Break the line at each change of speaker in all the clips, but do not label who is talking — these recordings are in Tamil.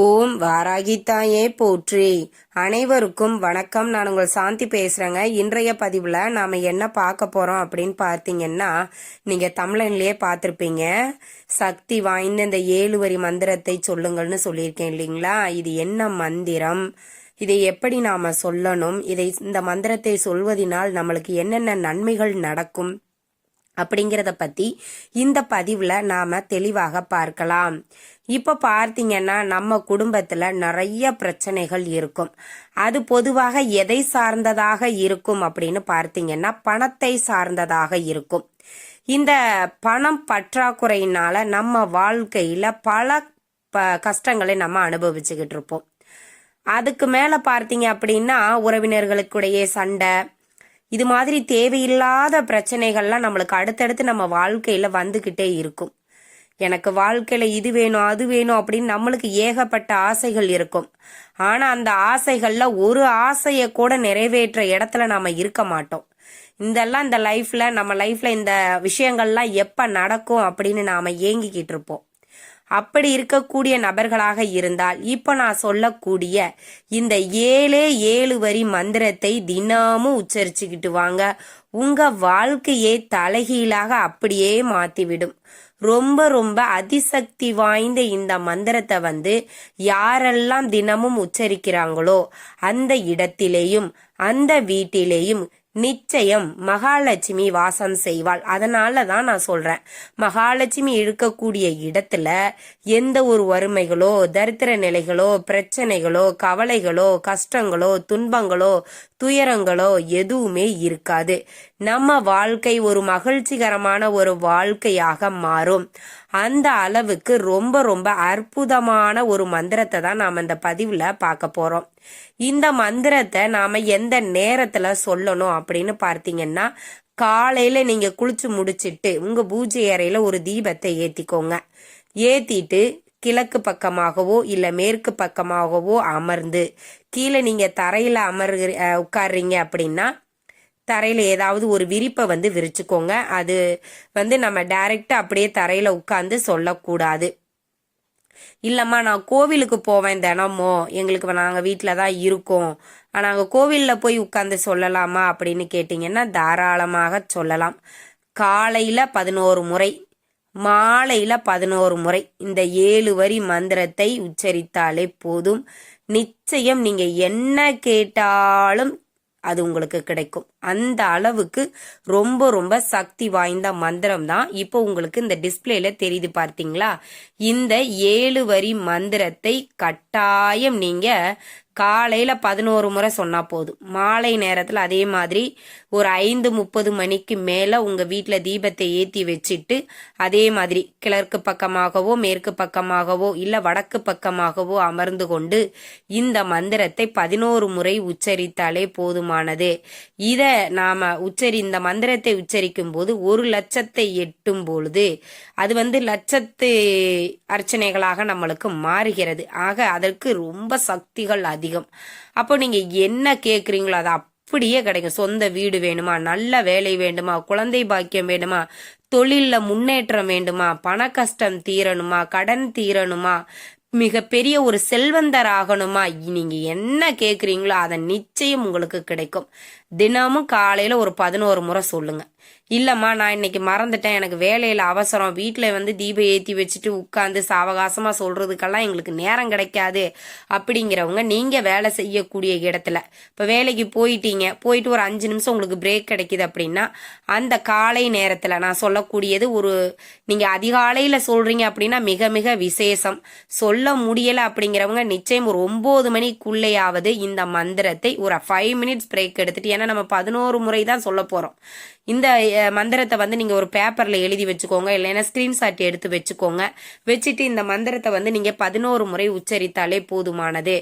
ஓம் வாராகித்தாயே போற்றி. அனைவருக்கும் வணக்கம். நான் உங்கள் சாந்தி பேசுறேங்க. இன்றைய பதிவில் நாம் என்ன பார்க்க போறோம் அப்படின்னு பார்த்தீங்கன்னா நீங்க தமிழன்லயே பார்த்துருப்பீங்க. சக்தி வாய்ந்த இந்த ஏழு வரி மந்திரத்தை சொல்லுங்கள்னு சொல்லியிருக்கேன் இல்லைங்களா? இது என்ன மந்திரம்? இதை எப்படி நாம சொல்லணும்? இதை இந்த மந்திரத்தை சொல்வதனால் நம்மளுக்கு என்னென்ன நன்மைகள் நடக்கும்? அப்படிங்கிறத பத்தி இந்த பதிவுல நாம தெளிவாக பார்க்கலாம். இப்ப பார்த்தீங்கன்னா நம்ம குடும்பத்துல நிறைய பிரச்சனைகள் இருக்கும். அது பொதுவாக எதை சார்ந்ததாக இருக்கும் அப்படின்னு பார்த்தீங்கன்னா பணத்தை சார்ந்ததாக இருக்கும். இந்த பணம் பற்றாக்குறையினால நம்ம வாழ்க்கையில பல ப கஷ்டங்களை நம்ம அனுபவிச்சுக்கிட்டு இருப்போம். அதுக்கு மேல பார்த்தீங்க அப்படின்னா உறவினர்களுக்குடைய சண்டை இது மாதிரி தேவையில்லாத பிரச்சனைகள்லாம் நம்மளுக்கு அடுத்தடுத்து நம்ம வாழ்க்கையில் வந்துக்கிட்டே இருக்கும். எனக்கு வாழ்க்கையில் இது வேணும் அது வேணும் அப்படின்னு நம்மளுக்கு ஏகப்பட்ட ஆசைகள் இருக்கும். ஆனால் அந்த ஆசைகளில் ஒரு ஆசையை கூட நிறைவேற்ற இடத்துல நாம் இருக்க மாட்டோம். இதெல்லாம் இந்த லைஃப்பில் நம்ம லைஃப்பில் இந்த விஷயங்கள்லாம் எப்போ நடக்கும் அப்படின்னு நாம் ஏங்கிக்கிட்டு இருப்போம். அப்படி இருக்கக்கூடிய நபர்களாக இருந்தால் இப்போ நான் சொல்லக்கூடிய இந்த ஏழே ஏழு வரி மந்திரத்தை தினமும் உச்சரிச்சுக்கிட்டு வாங்க. உங்க வாழ்க்கையே தலைகீழாக அப்படியே மாத்திவிடும். ரொம்ப ரொம்ப அதிசக்தி வாய்ந்த இந்த மந்திரத்தை வந்து யாரெல்லாம் தினமும் உச்சரிக்கிறாங்களோ அந்த இடத்திலேயும் அந்த வீட்டிலேயும் நிச்சயம் மகாலட்சுமி வாசம் செய்வாள். அதனால தான் நான் சொல்றேன். மகாலட்சுமி இருக்கக்கூடிய இடத்துல எந்த ஒரு வறுமைகளோ தரித்திர நிலைகளோ பிரச்சனைகளோ கவலைகளோ கஷ்டங்களோ துன்பங்களோ துயரங்களோ எதுவுமே இருக்காது. நம்ம வாழ்க்கை ஒரு மகிழ்ச்சிகரமான ஒரு வாழ்க்கையாக மாறும். அந்த அளவுக்கு ரொம்ப ரொம்ப அற்புதமான ஒரு மந்திரத்தை தான் நாம் இந்த பதிவில் பார்க்க போகிறோம் இந்த மந்திரத்தை நாம் எந்த நேரத்தில் சொல்லணும் அப்படின்னு பார்த்தீங்கன்னா காலையில் நீங்கள் குளிச்சு முடிச்சிட்டு உங்கள் பூஜை அறையில் ஒரு தீபத்தை ஏற்றிக்கோங்க ஏற்றிட்டு கிழக்கு பக்கமாகவோ இல்லை மேற்கு பக்கமாகவோ அமர்ந்து கீழே நீங்கள் தரையில் அமர்கிற உட்காடுறீங்க அப்படின்னா தரையில் ஏதாவது ஒரு விரிப்பை வந்து விரிச்சுக்கோங்க. அது வந்து நம்ம டைரக்டா அப்படியே தரையில் உட்காந்து சொல்லக்கூடாது. இல்லைம்மா நான் கோவிலுக்கு போவேன் தினமும். எங்களுக்கு நாங்கள் வீட்டில் தான் இருக்கோம். நாங்கள் கோவிலில் போய் உட்காந்து சொல்லலாமா அப்படின்னு கேட்டிங்கன்னா தாராளமாக சொல்லலாம். காலையில் பதினோரு முறை மாலையில் பதினோரு முறை இந்த ஏழு வரி மந்திரத்தை உச்சரித்தாலே போதும். நிச்சயம் நீங்கள் என்ன கேட்டாலும் அது உங்களுக்கு கிடைக்கும். அந்த அளவுக்கு ரொம்ப ரொம்ப சக்தி வாய்ந்த மந்திரம் தான் இப்போ உங்களுக்கு இந்த டிஸ்பிளேல தெரியுது பார்த்தீங்களா? இந்த ஏழு வரி மந்திரத்தை கட்டாயம் நீங்க காலையில் பதினோரு முறை சொன்னால் போதும். மாலை நேரத்தில் அதே மாதிரி ஒரு ஐந்து முப்பது மணிக்கு மேலே உங்கள் வீட்டில் தீபத்தை ஏற்றி வச்சுட்டு அதே மாதிரி கிழக்கு பக்கமாகவோ மேற்கு பக்கமாகவோ இல்லை வடக்கு பக்கமாகவோ அமர்ந்து கொண்டு இந்த மந்திரத்தை பதினோரு முறை உச்சரித்தாலே போதுமானது. இதை நாம் உச்சரி இந்த மந்திரத்தை உச்சரிக்கும் போது ஒரு லட்சத்தை எட்டும் பொழுது அது வந்து லட்சத்து அர்ச்சனைகளாக நம்மளுக்கு மாறுகிறது. ஆக அதற்கு ரொம்ப சக்திகள் அதிகம். அப்போ நீங்க என்ன கேட்குறீங்களோ அதை அப்படியே கிடைக்கும். சொந்த வீடு வேணுமா? நல்ல வேலை வேண்டுமா? குழந்தை பாக்கியம் வேணுமா தொழில்ல முன்னேற்றம் வேண்டுமா? பண கஷ்டம் தீரணுமா? கடன் தீரணுமா? மிகப்பெரிய ஒரு செல்வந்தர் ஆகணுமா? நீங்க என்ன கேட்குறீங்களோ அதை நிச்சயம் உங்களுக்கு கிடைக்கும். தினமும் காலையில ஒரு பதினோரு முறை சொல்லுங்க. இல்லம்மா நான் இன்னைக்கு மறந்துட்டேன். எனக்கு வேலையில அவசரம். வீட்டில் வந்து தீபம் ஏத்தி வச்சுட்டு உட்காந்து சாவகாசமா சொல்றதுக்கெல்லாம் எங்களுக்கு நேரம் கிடைக்காது அப்படிங்கிறவங்க நீங்க வேலை செய்யக்கூடிய இடத்துல. இப்ப வேலைக்கு போயிட்டீங்க. போயிட்டு ஒரு அஞ்சு நிமிஷம் உங்களுக்கு பிரேக் கிடைக்குது அப்படின்னா அந்த காலை நேரத்துல நான் சொல்லக்கூடியது ஒரு நீங்க அதிகாலையில சொல்றீங்க அப்படின்னா மிக மிக விசேஷம். சொல்ல முடியல அப்படிங்கிறவங்க நிச்சயம் ஒரு ஒன்பது மணிக்குள்ளேயாவது இந்த மந்திரத்தை ஒரு ஃபைவ் மினிட்ஸ் பிரேக் எடுத்துட்டு ஏன்னா நம்ம பதினோரு முறை தான் சொல்ல போறோம். இந்த மந்திரத்தை வந்து நீங்கள் ஒரு பேப்பரில் எழுதி வச்சுக்கோங்க. இல்லைன்னா ஸ்க்ரீன்ஷாட் எடுத்து வச்சுக்கோங்க. வச்சுட்டு இந்த மந்திரத்தை வந்து நீங்கள் பதினோரு முறை உச்சரித்தாலே போதுமானது.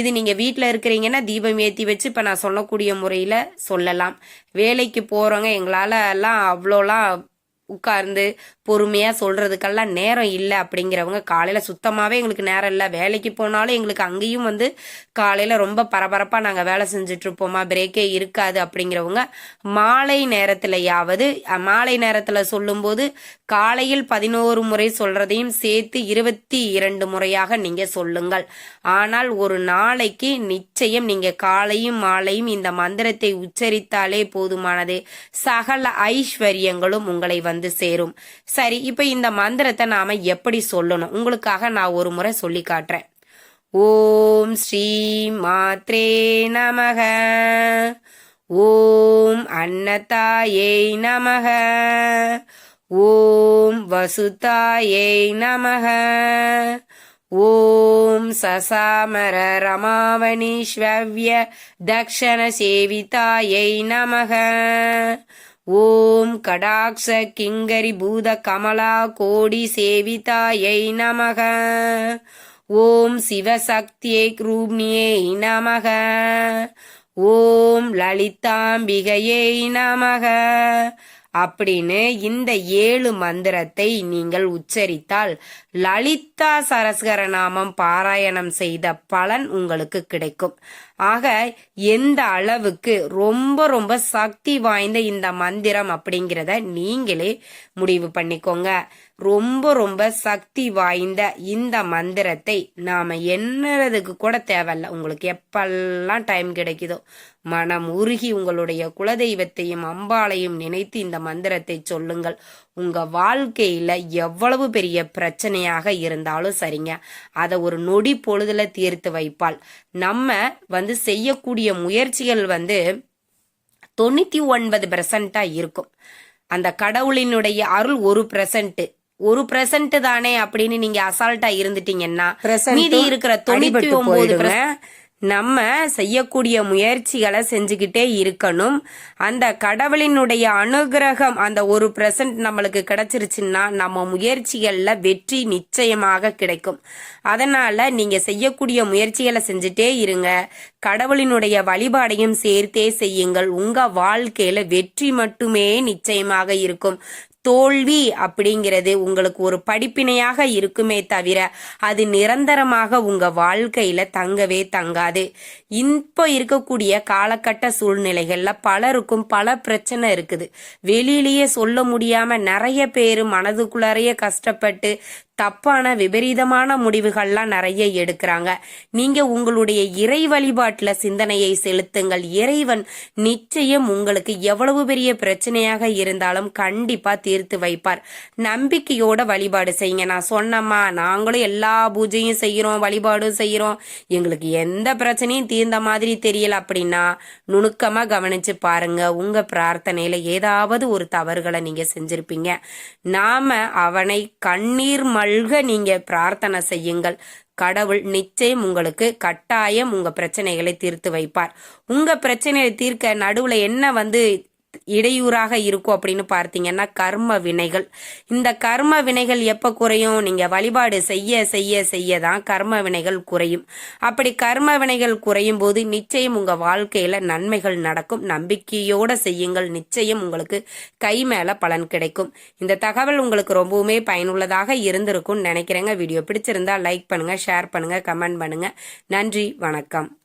இது நீங்கள் வீட்டில் இருக்கிறீங்கன்னா தீபம் ஏற்றி வச்சு இப்போ நான் சொல்லக்கூடிய முறையில் சொல்லலாம். வேலைக்கு போகிறவங்க எங்களால் எல்லாம் அவ்வளோலாம் உட்கார்ந்து பொறுமையாக சொல்கிறதுக்கெல்லாம் நேரம் இல்லை அப்படிங்கிறவங்க காலையில் சுத்தமாகவே எங்களுக்கு நேரம் இல்லை. வேலைக்கு போனாலும் எங்களுக்கு அங்கேயும் வந்து காலையில் ரொம்ப பரபரப்பாக நாங்கள் வேலை செஞ்சிட்ருப்போமா பிரேக்கே இருக்காது அப்படிங்கிறவங்க மாலை நேரத்திலையாவது மாலை நேரத்தில் சொல்லும்போது காலையில் பதினோரு முறை சொல்கிறதையும் சேர்த்து இருபத்தி இரண்டு முறையாக நீங்கள் சொல்லுங்கள். ஆனால் ஒரு நாளைக்கு நிச்சயம் நீங்கள் காலையும் மாலையும் இந்த மந்திரத்தை உச்சரித்தாலே போதுமானது. சகல ஐஸ்வர்யங்களும் உங்களை வந்து சேரும். சரி இப்ப இந்த மந்திரத்தை நாம எப்படி சொல்லணும்? உங்களுக்காக நான் ஒரு முறை சொல்லி காட்டுறேன். ஓம் ஸ்ரீ மாத்ரே நமக. ஓம் அன்னதாயை நமக. ஓம் வசுதாயை நமக. ஓம் சசாமர ரமாவணீஸ்வவ்ய தக்ஷண சேவிதாயை நமக. ஓம் கடாக்ஷ கிங்கரி பூத கமலா கோடி சேவிதாயை நமக. ஓம் சிவசக்தியை ரூப்ணியை நமக. ஓம் லலிதாம்பிகையை நமக. அப்படின்னு இந்த ஏழு மந்திரத்தை நீங்கள் உச்சரித்தால் லலிதா சரஸ்கர நாமம் பாராயணம் செய்த பலன் உங்களுக்கு கிடைக்கும். ஆக எந்த அளவுக்கு ரொம்ப ரொம்ப சக்தி வாய்ந்த இந்த மந்திரம் அப்படிங்கிறத நீங்களே முடிவு பண்ணிக்கோங்க. ரொம்ப ரொம்ப சக்தி வாய்ந்த இந்த மந்திரத்தை நாம எண்ணுறதுக்கு கூட தேவையில்ல. உங்களுக்கு எப்பெல்லாம் டைம் கிடைக்குதோ மனம் உருகி உங்களுடைய குலதெய்வத்தையும் அம்பாளையும் நினைத்து இந்த மந்திரத்தை சொல்லுங்கள். உங்க வாழ்க்கையில எவ்வளவு பெரிய பிரச்சனையாக இருந்தாலும் சரிங்க. அதை ஒரு நொடி பொழுதுல தீர்த்து வைப்பாள். நம்ம வந்து செய்யக்கூடிய முயற்சிகள் வந்து தொண்ணூத்தி ஒன்பது பெர்சன்டா இருக்கும். அந்த கடவுளினுடைய அருள் ஒரு பெர்சன்ட் ஒரு பெர்சன்ட் தானே அப்படின்னு நீங்க அசால்ட்டா இருந்துட்டீங்கன்னா மீதி இருக்கிற தொண்ணூத்தி ஒன்பது நம்ம செய்யக்கூடிய முயற்சிகளை செஞ்சுக்கிட்டே இருக்கணும். அந்த கடவுளினுடைய அனுகிரகம் அந்த ஒரு பிரசன்ட் நம்மளுக்கு கிடைச்சிருச்சுன்னா நம்ம முயற்சிகள்ல வெற்றி நிச்சயமாக கிடைக்கும். அதனால நீங்க செய்யக்கூடிய முயற்சிகளை செஞ்சுட்டே இருங்க. கடவுளினுடைய வழிபாடையும் சேர்த்தே செய்யுங்கள். உங்க வாழ்க்கையில வெற்றி மட்டுமே நிச்சயமாக இருக்கும். தோல்வி அப்படிங்கிறது உங்களுக்கு ஒரு படிப்பினையாக இருக்குமே தவிர அது நிரந்தரமாக உங்க வாழ்க்கையில தங்கவே தங்காது. இப்போ இருக்கக்கூடிய காலகட்ட சூழ்நிலைகள்ல பலருக்கும் பல பிரச்சனை இருக்குது. வெளியிலேயே சொல்ல முடியாம நிறைய பேர் மனதுக்குள்ளாரையே கஷ்டப்பட்டு தப்பான விபரீதமான முடிவுகள்லாம் நிறைய எடுக்கிறாங்க. நீங்க உங்களுடைய இறை வழிபாட்டுல சிந்தனையை செலுத்துங்கள். இறைவன் நிச்சயம் உங்களுக்கு எவ்வளவு பெரிய பிரச்சனையாக இருந்தாலும் கண்டிப்பா தீர்த்து வைப்பார். நம்பிக்கையோட வழிபாடு செய்யுங்க. நான் சொன்னம்மா நாங்களும் எல்லா பூஜையும் செய்யறோம் வழிபாடும் செய்யறோம் எங்களுக்கு எந்த பிரச்சனையும் தீர்ந்த மாதிரி தெரியல அப்படின்னா நுணுக்கமா கவனிச்சு பாருங்க. உங்க பிரார்த்தனையில ஏதாவது ஒரு தவறுகளை நீங்க செஞ்சிருப்பீங்க. நாம அவனை கண்ணீர் மல்க நீங்க பிரார்த்தனை செய்யுங்கள். கடவுள் நிச்சயம் உங்களுக்கு கட்டாயம் உங்க பிரச்சனைகளை தீர்த்து வைப்பார். உங்க பிரச்சனையை தீர்க்க நடுவுல என்ன வந்து இடையூறாக இருக்கும் அப்படின்னு பார்த்தீங்கன்னா கர்ம வினைகள். இந்த கர்ம வினைகள் எப்போ குறையும்? நீங்கள் வழிபாடு செய்ய செய்ய செய்ய தான் கர்ம வினைகள் குறையும். அப்படி கர்ம வினைகள் குறையும் போது நிச்சயம் உங்கள் வாழ்க்கையில் நன்மைகள் நடக்கும். நம்பிக்கையோடு செய்யுங்கள். நிச்சயம் உங்களுக்கு கை மேலே பலன் கிடைக்கும். இந்த தகவல் உங்களுக்கு ரொம்பவுமே பயனுள்ளதாக இருந்திருக்கும்னு நினைக்கிறேங்க. வீடியோ பிடிச்சிருந்தா லைக் பண்ணுங்கள் ஷேர் பண்ணுங்கள் கமெண்ட் பண்ணுங்கள் நன்றி வணக்கம்.